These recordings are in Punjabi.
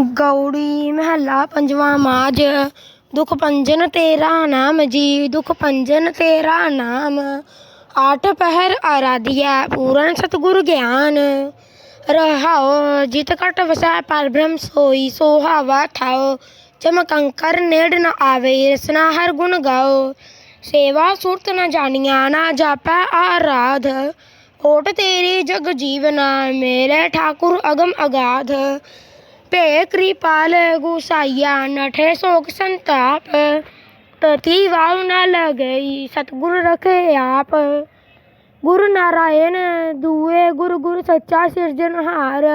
ਗੌੜੀ, ਮਹੱਲਾ ਪੰਜਵਾਂ, ਮਾਝ। ਦੁਖ ਪੰਜਨ ਤੇਰਾ ਨਾਮ ਜੀ, ਦੁਖ ਪੰਜਨ ਤੇਰਾ ਨਾਮ। ਆਠ ਪਹਿਰ ਆਰਾਧਿਆ ਪੂਰਨ ਸਤਿਗੁਰ ਗਿਆਨ। ਰਹਾਓ ਜਿਤ ਘਟ ਵਸੈ, ਪਰ ਬ੍ਰਹਮ ਸੋਈ, ਸੋਹਾਵਾ ਠਾਓ ਜਮ ਕੰਕਰ ਨੇੜ ਨ ਆਵੇ, ਰਸਨਾ ਹਰ ਗੁਣ ਗਾਓ ਸੇਵਾ ਸੁਰਤ ਨ ਜਾਣੀਆਂ, ਨਾ ਜਾਪੈ ਆਰਾਧ। ਓਟ ਤੇਰੀ ਜਗ ਜੀਵਨਾ, ਮੇਰੇ ਠਾਕੁਰ ਅਗਮ ਅਗਾਧ। ਭੇ ਕਿਰਪਾਲ ਗੁਸਾਈਆ ਨਠੇ ਸੋਕ ਸੰਤਾਪ ਤਤੀ ਵਾਉ ਨ ਲਗਈ ਸਤਿਗੁਰ ਰਖੇ ਆਪ ਗੁਰੂ ਨਾਰਾਇਣ ਦੂਏ ਗੁਰੂ ਗੁਰੂ ਸੱਚਾ ਸਿਰਜਣਹਾਰ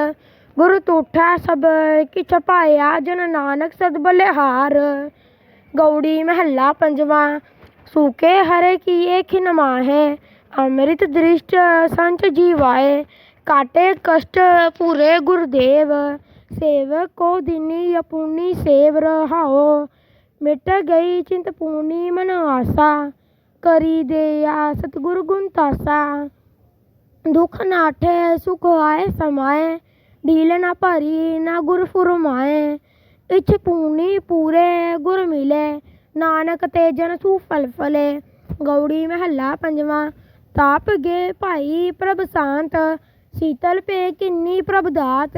ਗੁਰੂ ਤੂਠਾ ਸਭ ਕਿਛ ਪਾਇਆ ਜਨ ਨਾਨਕ ਸਦ ਬਲਿਹਾਰ ਗੌੜੀ ਮਹੱਲਾ ਪੰਜਵਾਂ ਸੂਕੇ ਹਰੇ ਕੀਏ ਖਿਨ ਮਾਹੇ ਅੰਮ੍ਰਿਤ ਦ੍ਰਿਸ਼ਟ ਸੰਚ ਜੀਵਾਏ ਕਾਟੇ ਕਸ਼ਟ ਪੂਰੇ ਗੁਰਦੇਵ ਸੇਵਕ ਕੋ ਦਿਨੀ ਅਪੂਨੀ ਸੇਵ ਰਹਾਓ ਮਿਟ ਗਈ ਚਿੰਤ ਪੂਨੀ ਮਨ ਆਸਾ, ਕਰੀ ਦਿਆ ਸਤਿਗੁਰ ਗੁਣ ਤਾਸਾ। ਦੁਖ ਨਾਠੇ ਸੁਖ ਆਏ ਸਮਾਏ, ਢੀਲ ਨਾ ਭਰੀ, ਨਾ ਗੁਰ ਫੁਰਮਾਏ। ਇਛ ਪੂਨੀ ਪੂਰੇ, ਗੁਰ ਮਿਲੇ, ਨਾਨਕ ਤੇ ਜਨ ਸੂ ਫਲ ਫਲੇ। ਗੌੜੀ ਮਹੱਲਾ ਪੰਜਵਾਂ, ਤਾਪ ਗੇ ਭਾਈ ਪ੍ਰਭ ਸ਼ਾਂਤ, ਸੀਤਲ ਪੇ ਕਿੰਨੀ ਪ੍ਰਭ ਦਾਤ।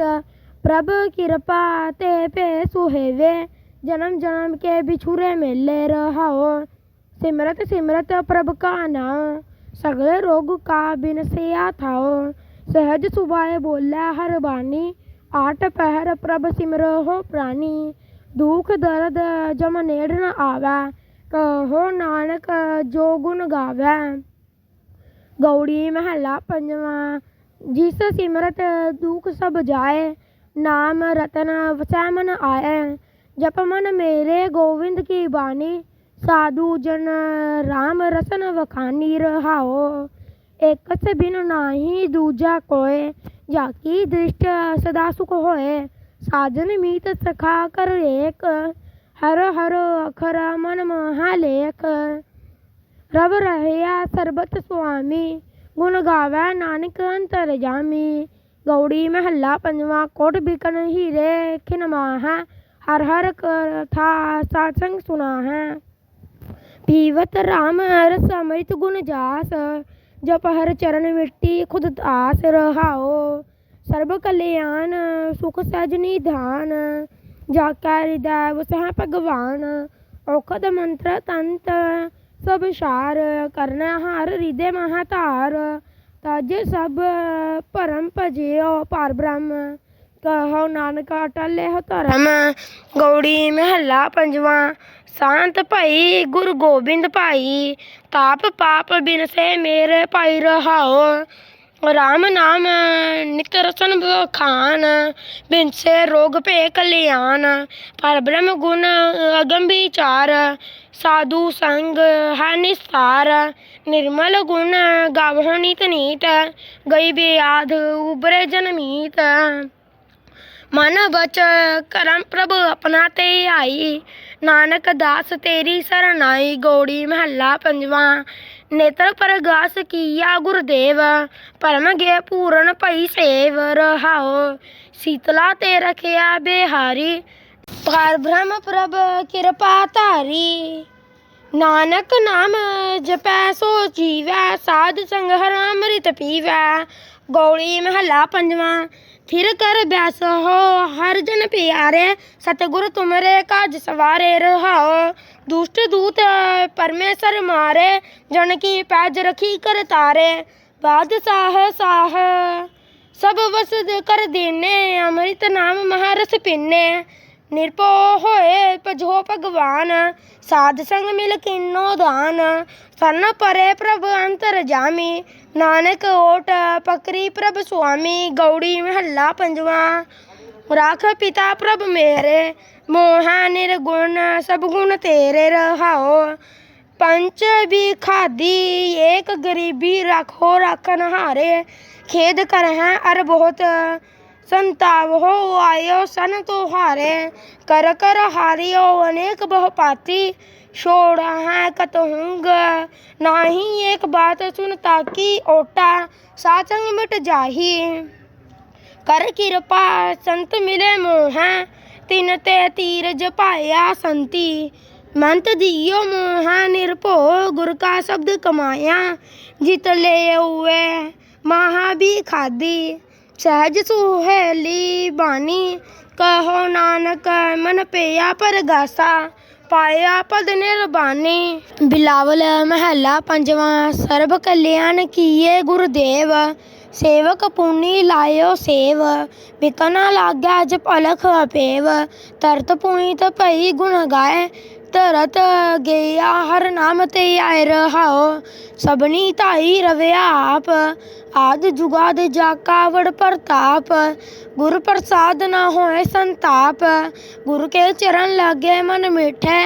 ਪ੍ਰਭ ਕਿਰਪਾ ਤੇ ਭੇ ਸੁਹੇਵੇ ਜਨਮ ਜਨਮ ਕੇ ਬਿਛੁਰੇ ਮੇਲੇ ਰਹਾਓ ਸਿਮਰਤ ਸਿਮਰਤ ਪ੍ਰਭ ਕਾ ਨਾਮ ਸਗਲੇ ਰੋਗ ਕਾ ਬਿਨਸਿਆ ਥਾਓ ਸਹਿਜ ਸੁਭਾਏ ਬੋਲੇ ਹਰ ਬਾਣੀ ਆਟ ਪਹਿਰ ਪ੍ਰਭ ਸਿਮਰੋ ਪ੍ਰਾਨੀ ਦੁਖ ਦਰਦ ਜਮ ਨੇੜ ਨ ਆਵੈ ਕਹੋ ਨਾਨਕ ਜੋ ਗੁਣ ਗਾਵੈ ਗੌੜੀ ਮਹੱਲਾ ਪੰਜਵਾਂ ਜਿਸ ਸਿਮਰਤ ਦੁਖ ਸਭ ਜਾਏ ਨਾਮ ਰਤਨ ਵਸੈ ਮਨ ਆਏ। ਜਪ ਮਨ ਮੇਰੇ ਗੋਵਿੰਦ ਕੀ ਬਾਣੀ। ਸਾਧੂ ਜਨ ਰਾਮ ਰਸਨ ਵਖਾਨੀ ਰਹਾਓ। ਇਕ ਸੇ ਬਿਨ ਨਾਹੀ ਦੂਜਾ ਕੋਏ। ਜਾ ਕੀ ਦ੍ਰਿਸ਼ਟ ਸਦਾ ਸੁਖ ਹੋਏ। ਸਾਜਨ ਮੀਤ ਸਖਾ ਕਰ ਏਕ ਹਰ ਹਰ ਅਖਰ ਮਨ ਮਹਾ ਲੇਖ। ਰਵ ਰਹਿਆ ਸਰਬਤ ਸੁਆਮੀ। ਗੁਣ ਗਾਵੈ ਨਾਨਕ ਅੰਤਰ ਜਾਮੀ। ਗੌੜੀ ਮਹੱਲਾ ਪੰਜਵਾਂ ਕੋਟ ਬਿਕਨ ਹੀਰੇ ਖਿਨ ਮਾਹਾ ਹਰ ਹਰ ਕਥਾ ਸਾਸੰਗ ਸੁਨਾ ਹੈ ਪੀਵਤ ਰਾਮ ਰਸ ਅੰਮ੍ਰਿਤ ਗੁਣ ਜਾਸ ਜਪ ਹਰ ਚਰਨ ਮਿੱਟੀ ਖੁਦ ਆਸ ਰਹਾਓ ਸਰਬ ਕਲਿਆਣ ਸੁਖ ਸਜ ਨਿਧਾਨ ਜਾ ਕਾ ਹਿਰਦੈ ਵਸਹਿ ਭਗਵਾਨ ਔਖਦ ਮੰਤਰ ਤੰਤ ਸਭ ਸਾਰ ਕਰਨਾ ਹਰ ਹਿਰਦੇ ਮਹਾ ਧਾਰ ਤਜ ਸਭ ਭਰਮ ਭਜਿਓ ਪਰ ਬ੍ਰਹਮ ਕਹੋ ਨਾਨਕ ਅਟਲੇ ਹੋ ਧਰਮ। ਗੌੜੀ ਮਹੱਲਾ ਪੰਜਵਾਂ, ਸ਼ਾਂਤ ਭਾਈ ਗੁਰੂ ਗੋਬਿੰਦ ਭਾਈ, ਤਾਪ ਪਾਪ ਬਿਨਸੇ ਮੇਰੇ ਭਾਈ ਰਹਾਓ ਰਾਮ ਨਾਮ, ਨਿਤ ਰਸਨ ਖਾਨ ਬਿਨਸੇ ਰੋਗ ਭੇ ਕਲਿਆਣ ਪਰ ਬ੍ਰਹਮ ਗੁਣ ਅਗਮ ਵਿਚਾਰ, ਸਾਧੂ ਸੰਗ ਹੈ ਨਿਸਤਾਰ, ਨਿਰਮਲ ਗੁਣ ਗਾਵਹੁ ਨਿਤ ਨੀਤ, ਗਈ ਬਿਆਧ ਉਬਰੇ ਜਨਮੀਤ ਮਨ ਬਚ ਕਰਮ ਪ੍ਰਭ ਆਪਣਾ ਤੇ ਆਈ, ਨਾਨਕ ਦਾਸ ਤੇਰੀ ਸਰਨਾਈ ਗੋੜੀ ਮਹੱਲਾ ਪੰਜਵਾਂ ਨੇਤਰ ਪ੍ਰਗਾਸ ਕੀਆ ਗੁਰਦੇਵ ਪਰਮ ਪੂਰਨ ਭਈ ਸੇਵ ਰਹਾਓ ਸੀਤਲਾ ਤੇ ਰਖਿਆ ਬਿਹਾਰੀ, ਪਰ ਬ੍ਰਹਮ ਪ੍ਰਭ ਕਿਰਪਾ ਧਾਰੀ। ਨਾਨਕ ਨਾਮ ਜਪੈ ਸੋ ਜੀਵੈ, ਸਾਧ ਸੰਗ ਹਰ ਅੰਮ੍ਰਿਤ ਪੀਵੈ। ਗੌਲੀ ਮਹੱਲਾ ਪੰਜਵਾਂ ਫਿਰ ਕਰ ਬਿਆਸ ਹੋ, ਹਰ ਜਨ ਪਿਆਰੇ, ਸਤਿਗੁਰ ਤੁਮਰੇ ਕਾਜ ਸਵਾਰੇ ਰਹਾਓ। ਦੁਸ਼ਟ ਦੂਤ ਪਰਮੇਸ਼ਰ ਮਾਰੇ, ਜਨ ਕੀ ਪੈਜ ਰਖੀ ਕਰ ਤਾਰੇ। ਬਾਦਸ਼ਾਹ ਸਾਹ, ਸਭ ਵਸਦ ਕਰ ਦੇਨੇ, ਅੰਮ੍ਰਿਤ ਨਾਮ ਮਹਾਰਸ ਪੀਨੇ। ਨਿਰਭਉ ਹੋਏ ਭਜੋ ਭਗਵਾਨ, ਸਾਧ ਸੰਗ ਮਿਲ ਕਿਨੋ ਦਾਨ। ਸਰਨ ਪਰੇ ਪ੍ਰਭ ਅੰਤਰ ਜਾਮੀ, ਨਾਨਕ ਓਟ ਪਕਰੀ ਪ੍ਰਭ ਸੁਆਮੀ, ਗੌੜੀ ਮਹੱਲਾ ਪੰਜਵਾਂ। ਰਾਖ ਪਿਤਾ ਪ੍ਰਭ ਮੇਰੇ, ਮੋਹਾ ਨਿਰਗੁਣ ਸਭ ਗੁਣ ਤੇਰੇ ਰਹਾਓ ਪੰਚ ਵੀ ਖਾਦੀ, ਏਕ ਗਰੀਬੀ ਰੱਖੋ ਰੱਖਨ ਹਾਰੇ ਖੇਦ ਕਰ ਹੈ ਅਰ ਬਹੁਤ ਸੰਤਾਪ ਹੋ ਆਇਓ ਸਨ ਤੁਹਾਰੇ, ਕਰ ਕਰ ਹਾਰਿਓ ਅਨੇਕ ਬਹੁ ਪਾਤੀ ਛੋੜ ਹੈ ਕਤਹੁੰਗ, ਨਾਹੀ ਏਕ ਬਾਤ ਸੁਨ ਤਾਕੀ ਓਟਾ, ਸਾਚੰਗ ਮਿਟ ਜਾਹੀ। ਕਰ ਕਿਰਪਾ ਸੰਤ ਮਿਲੇ ਮੋਹ, ਤਿਨ ਤੇ ਤੀਰਜ ਪਾਇਆ ਸੰਤੀ। ਮੰਤ ਦਿਓ ਮੋਹਾ, ਨਿਰਭਉ ਗੁਰ ਕਾ ਸ਼ਬਦ ਕਮਾਇਆ। ਜਿਤ ਲੈ ਉਏ ਮਹਾ ਵੀ ਖਾਦੀ। ਸਹਿਜ ਸੁਹੇਲੀ ਬਾਣੀ, ਕਹੋ ਨਾਨਕ ਮਨ ਪਿਆ ਪਰਗਾਸਾ, ਪਾਇਆ ਪਦ ਨਿਰਬਾਨੀ ਬਿਲਾਵਲ ਮਹੱਲਾ ਪੰਜਵਾਂ, ਸਰਬ ਕਲਿਆਣ ਕੀਏ ਗੁਰਦੇਵ, ਸੇਵਕ ਪੁਨੀ ਲਾਇਓ ਸੇਵ, ਬਿਕਨਾ ਲਾਗਿਆ ਜਪ ਅਲਖ ਅਪੇਵ, ਤਰਤ ਪੁਨੀਤ ਭਈ ਗੁਣ ਗਾਏ ਧਰਤ ਗਿਆ, ਹਰ ਨਾਮ ਤੇ ਆਇ ਰਹਾਓ। ਸਭਨੀ ਧਾਈ ਰਵਿਆ ਆਪ, ਆਦ ਜੁਗਾਦ ਜਾ ਕਾਵੜ ਪ੍ਰਤਾਪ। ਗੁਰ ਪ੍ਰਸਾਦ ਨਾ ਹੋਏ ਸੰਤਾਪ, ਗੁਰ ਕੇ ਚਰਨ ਲਾਗੇ ਮਨ ਮਿਠੈ।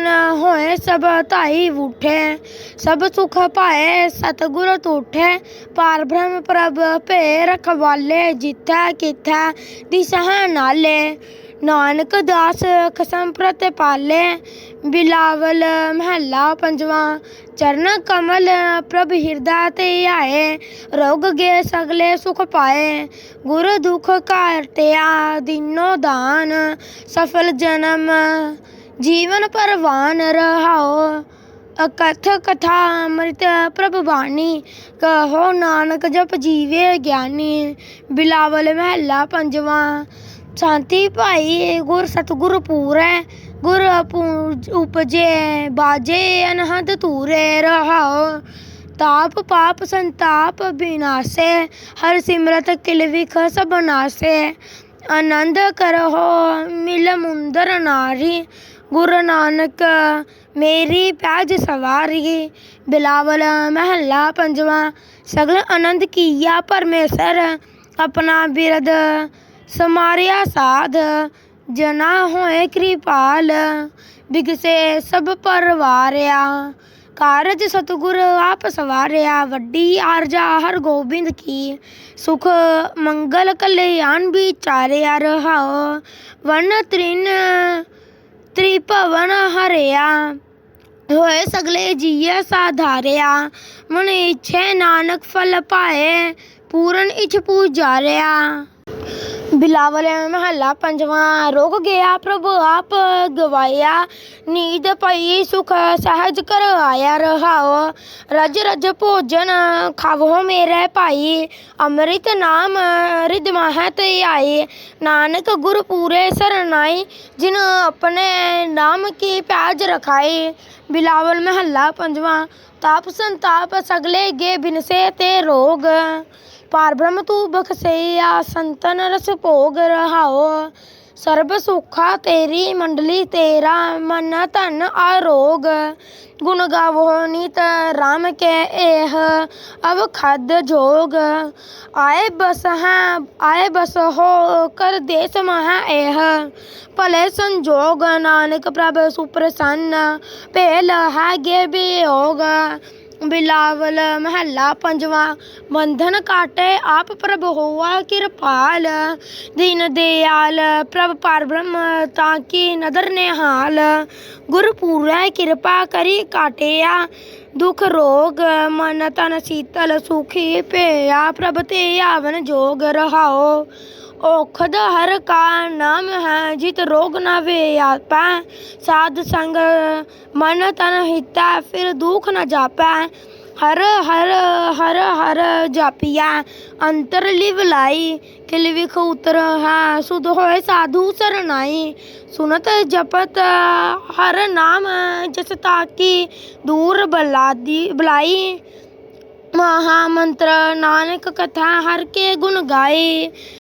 ਨਾ ਹੋਏ ਸਭ ਧਾਈ ਉਠੈ ਸਭ ਸੁਖ ਪਾਏ ਸਤਿਗੁਰ ਤੂਠੈ। ਪਾਰ ਬ੍ਰਹਮ ਪ੍ਰਭ ਭੇ ਰਖਵਾਲੇ, ਜਿਥੈ ਕਿਥੈ ਦਿਸਹ ਨਾਲੇ। ਨਾਨਕ ਦਾਸ ਖਸਮ ਪ੍ਰਤ ਪਾਲੇ, ਬਿਲਾਵਲ ਮਹੱਲਾ ਪੰਜਵਾਂ, ਚਰਨ ਕਮਲ ਪ੍ਰਭ ਹਿਰਦਾ ਤੇ ਆਏ, ਰੋਗ ਗਏ ਸਗਲੇ ਸੁਖ ਪਾਏ, ਗੁਰ ਦੁਖ ਕਾਟਿਆ ਦਿਨੋ ਦਾਨ, ਸਫਲ ਜਨਮ ਜੀਵਨ ਪਰਵਾਨ ਰਹਾਓ ਅਕਥ ਕਥਾ ਅੰਮ੍ਰਿਤ ਪ੍ਰਭ ਬਾਣੀ, ਕਹੋ ਨਾਨਕ ਜਪ ਜੀਵੇ ਗਿਆਨੀ, ਬਿਲਾਵਲ ਮਹੱਲਾ ਪੰਜਵਾਂ ਸ਼ਾਂਤੀ ਭਾਈ, ਗੁਰ ਸਤਿਗੁਰ ਪੂਰੈ, ਗੁਰ ਪੂਜ ਉਪਜੇ, ਬਾਜੇ, ਅਨਹਦ ਧੂਰੇ ਰਹਾਓ ਤਾਪ ਪਾਪ ਸੰਤਾਪ ਬਿਨਾਸੇ, ਹਰ ਸਿਮਰਤ ਕਿਲ ਵਿਖ ਸਭ ਨਾਸੇ ਆਨੰਦ ਕਰਹੁ, ਮਿਲ ਮੁੰਦਰ ਨਾਰੀ। ਗੁਰੂ ਨਾਨਕ, ਮੇਰੀ ਪੈਜ ਸਵਾਰੀ। ਬਿਲਾਵਲ ਮਹੱਲਾ ਪੰਜਵਾਂ, ਸਗਲ ਆਨੰਦ ਕੀਆ ਪਰਮੇਸ਼ਰ। ਆਪਣਾ ਬਿਰਦ ਸਮਾਰਿਆ ਸਾਧ, ਜਨਾ ਹੋਏ ਕਿਰਪਾਲ, ਬਿਗਸੇ ਸਭ ਪਰਵਾਰਿਆ। ਕਾਰਜ ਸਤਿਗੁਰ ਆਪ ਸਵਾਰਿਆ, ਵੱਡੀ ਆਰਜਾ ਹਰ ਗੋਬਿੰਦ ਕੀ। ਸੁਖ ਮੰਗਲ ਕਲਿਆਣ ਵਿਚਾਰਿਆ ਰਹਾਓ ਵਨ ਤ੍ਰਿਨ ਤ੍ਰਿਭਵਨ ਹਰਿਆ। ਹੋਏ ਸਗਲੇ ਜੀਏ ਸਾਧਾਰਿਆ, ਮਨ ਇਛੇ ਨਾਨਕ ਫਲ ਪਾਏ, ਪੂਰਨ ਇਛ ਪੂਜਾਰਿਆ। ਬਿਲਾਵਲ ਮਹੱਲਾ ਪੰਜਵਾਂ, ਰੁਕ ਗਿਆ ਪ੍ਰਭੂ ਆਪ ਗਵਾਇਆ, ਨੀਂਦ ਪਈ ਸੁਖ ਸਹਿਜ ਕਰ ਆਇਆ ਰਹਾਓ, ਰਜ ਰਜ ਭੋਜਨ ਖਾਵੋ ਮੇਰੇ ਭਾਈ, ਅੰਮ੍ਰਿਤ ਨਾਮ ਰਿਦ ਮਹਿ ਆਏ, ਨਾਨਕ ਗੁਰ ਪੂਰੇ ਸਰਨਾਈ, ਜਿਨ ਆਪਣੇ ਨਾਮ ਕੀ ਪਿਆਜ ਰਖਾਈ, ਬਿਲਾਵਲ ਮਹੱਲਾ ਪੰਜਵਾਂ, ਤਾਪ ਸੰਤਾਪ ਸਗਲੇ ਗੇ ਬਿਨਸੇ ਤੇ ਰੋਗ ਪਾਰ ਬ੍ਰਹਮ ਤੂੰ ਬਖਸ਼ਿਆ ਸੰਤਨ ਰਸ ਭੋਗ ਰਹਾਓ ਸਰਬ ਸੁਖਾ ਤੇਰੀ ਮੰਡਲੀ ਤੇਰਾ ਮਨ ਧਨ ਆਰੋਗ ਗੁਣ ਗਾਵੋ ਨੀਤ ਰਾਮ ਕੇ ਇਹ ਅਵ ਖਦ ਜੋਗ ਆਏ ਬਸ ਹੈ ਆਏ ਬਸ ਹੋ ਕਰ ਦੇਸ ਮਹਾ ਇਹ ਭਲੇ ਸੰਜੋਗ ਨਾਨਕ ਪ੍ਰਭ ਸੁਪ੍ਰਸੰਨ ਭੇਲ ਹੈ ਗੇ ਬਿਯੋਗ ਬਿਲਾਵਲ ਮਹੱਲਾ ਪੰਜਵਾਂ, ਬੰਧਨ ਕਾਟੇ ਆਪ ਪ੍ਰਭ ਹੋਆ ਕਿਰਪਾਲ। ਦੀਨ ਦਿਆਲ ਪ੍ਰਭ ਪਰਬ੍ਰਹਮ ਤਾਂ ਕੀ ਨਦਰ ਨਿਹਾਲ। ਗੁਰ ਪੂਰੈ ਕਿਰਪਾ ਕਰੀ ਕਾਟਿਆ, ਦੁਖ ਰੋਗ ਮਨ ਤਨ ਸੀਤਲ ਸੁਖੀ ਭਿਆ ਪ੍ਰਭ ਤੇ ਆਵਨ ਜੋਗ ਰਹਾਓ। ਔਖਦ ਹਰ ਕਾ ਨਾਮ ਹੈ, ਜਿਤ ਰੋਗ ਨਾ ਵੇ ਆਪੈ ਸਾਧ ਸੰਗ ਮਨ ਤਨ ਹਿਤਾ, ਫਿਰ ਦੁਖ ਨਾ ਜਾਪੈ। ਹਰ ਹਰ ਹਰ ਹਰ ਜਾਪੀਆ ਅੰਤਰ ਲਿਵ ਲਾਈ। ਕਿਲ ਵਿਖ ਉਤਰ ਹੈ, ਸੁਧ ਹੋਏ ਸਾਧੂ ਸਰਨਾਈ। ਸੁਨਤ ਜਪਤ ਹਰ ਨਾਮ, ਜਸ ਤਾਕੀ ਦੂਰ ਬਲਾਦੀ, ਬਲਾਈ। ਮਹਾ ਮੰਤਰ ਨਾਨਕ ਕਥਾ ਹਰ ਕੇ ਗੁਣ ਗਾਏ